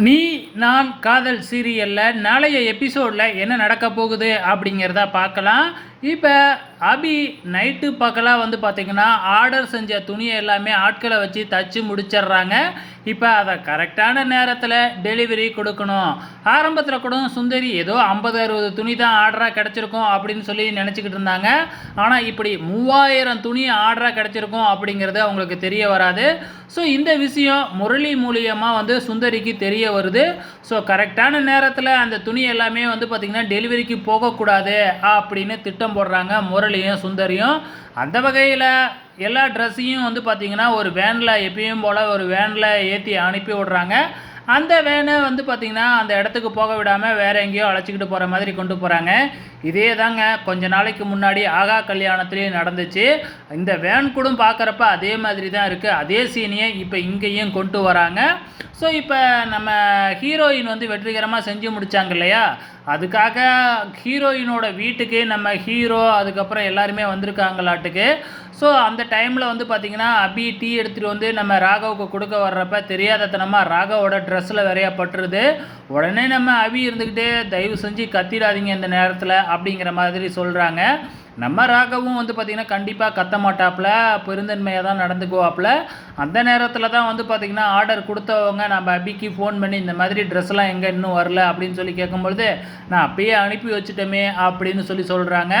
நீ நான் காதல் சீரியலில் நாளைய எபிசோடில் என்ன நடக்க போகுது அப்படிங்கிறத பார்க்கலாம். இப்போ அபி நைட்டு பக்கலாக வந்து பார்த்திங்கன்னா ஆர்டர் செஞ்ச துணியை எல்லாமே ஆட்களை வச்சு தச்சு முடிச்சிடுறாங்க. இப்போ அதை கரெக்டான நேரத்தில் டெலிவரி கொடுக்கணும். ஆரம்பத்தில் கூட சுந்தரி ஏதோ ஐம்பது அறுபது துணி தான் ஆர்டராக கிடச்சிருக்கும் அப்படின்னு சொல்லி நினச்சிக்கிட்டு இருந்தாங்க. ஆனால் இப்படி மூவாயிரம் துணி ஆர்டராக கிடச்சிருக்கும் அப்படிங்கிறது அவங்களுக்கு தெரிய வராது. ஸோ இந்த விஷயம் முரளி மூலியமாக வந்து சுந்தரிக்கு தெரிய வருது. ஸோ கரெக்டான நேரத்தில் அந்த துணி எல்லாமே வந்து பார்த்திங்கன்னா டெலிவரிக்கு போகக்கூடாது அப்படின்னு திட்டம் போடுறாங்க முரளியும் சுந்தரியும் அந்த வகையில் எல்லா ட்ரெஸ்ஸையும் வந்து பார்த்திங்கன்னா ஒரு வேனில் எப்பயும் போல் ஒரு வேனில் ஏற்றி அனுப்பி விடுறாங்க. அந்த வேனை வந்து பார்த்திங்கன்னா அந்த இடத்துக்கு போக விடாமல் வேறு எங்கேயோ அழைச்சிக்கிட்டு போகிற மாதிரி கொண்டு போகிறாங்க இதே தாங்க கொஞ்ச நாளைக்கு முன்னாடி ஆகா கல்யாணத்துலேயும் நடந்துச்சு. இந்த வேன் கூட பார்க்குறப்ப அதே மாதிரி தான் இருக்குது அதே சீனியை இப்போ இங்கேயும் கொண்டு வராங்க. ஸோ இப்போ நம்ம ஹீரோயின் வந்து வெற்றிகரமாக செஞ்சு முடித்தாங்க இல்லையா? அதுக்காக ஹீரோயினோட வீட்டுக்கு நம்ம ஹீரோ அதுக்கப்புறம் எல்லாருமே வந்திருக்காங்களாட்டுக்கு. ஸோ அந்த டைமில் வந்து பார்த்திங்கன்னா அபி டீ எடுத்துகிட்டு வந்து நம்ம ராகவுக்கு கொடுக்க வர்றப்ப தெரியாதத்தனமாக ராகவோட ட்ரெஸ்ஸில் வேறையா பட்டுருது உடனே நம்ம அபி இருந்துக்கிட்டே தயவு செஞ்சு கத்திடாதீங்க இந்த நேரத்தில் அப்படிங்கிற மாதிரி சொல்கிறாங்க நம்ம ராகவும் வந்து பார்த்திங்கன்னா கண்டிப்பாக கத்த மாட்டாப்புல பெருந்தன்மையாக தான் நடந்துக்குவாப்புல அந்த நேரத்தில் தான் வந்து பார்த்திங்கன்னா ஆர்டர் கொடுத்தவங்க நம்ம அபிக்கு ஃபோன் பண்ணி இந்த மாதிரி ட்ரெஸ்லாம் எங்கே இன்னும் வரல அப்படின்னு சொல்லி கேட்கும்பொழுது நான் அப்பயே அனுப்பி வச்சுட்டோமே அப்படின்னு சொல்லி சொல்கிறாங்க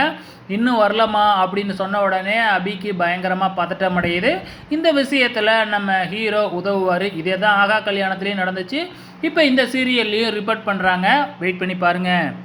இன்னும் வரலமா அப்படின்னு சொன்ன உடனே அபிக்கு பயங்கரமாக பதட்டம் அடையுது. இந்த விஷயத்தில் நம்ம ஹீரோ உதவுவார். இதே தான் ஆகா கல்யாணத்துலேயும் நடந்துச்சு. இப்போ இந்த சீரியல்லையும் ரிப்போர்ட் பண்ணுறாங்க வெயிட் பண்ணி பாருங்கள்